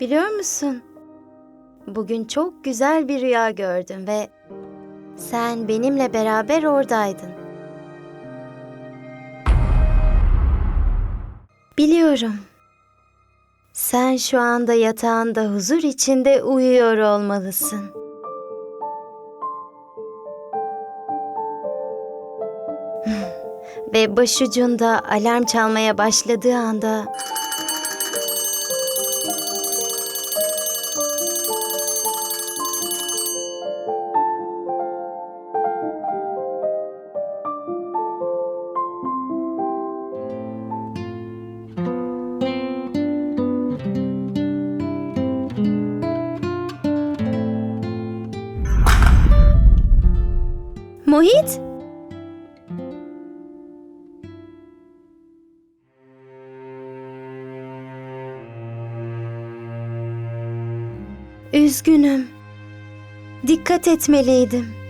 Biliyor musun? Bugün çok güzel bir rüya gördüm ve sen benimle beraber oradaydın. Biliyorum. Sen şu anda yatağında huzur içinde uyuyor olmalısın. Ve başucunda alarm çalmaya başladığı anda Mohit? Üzgünüm. Dikkat etmeliydim.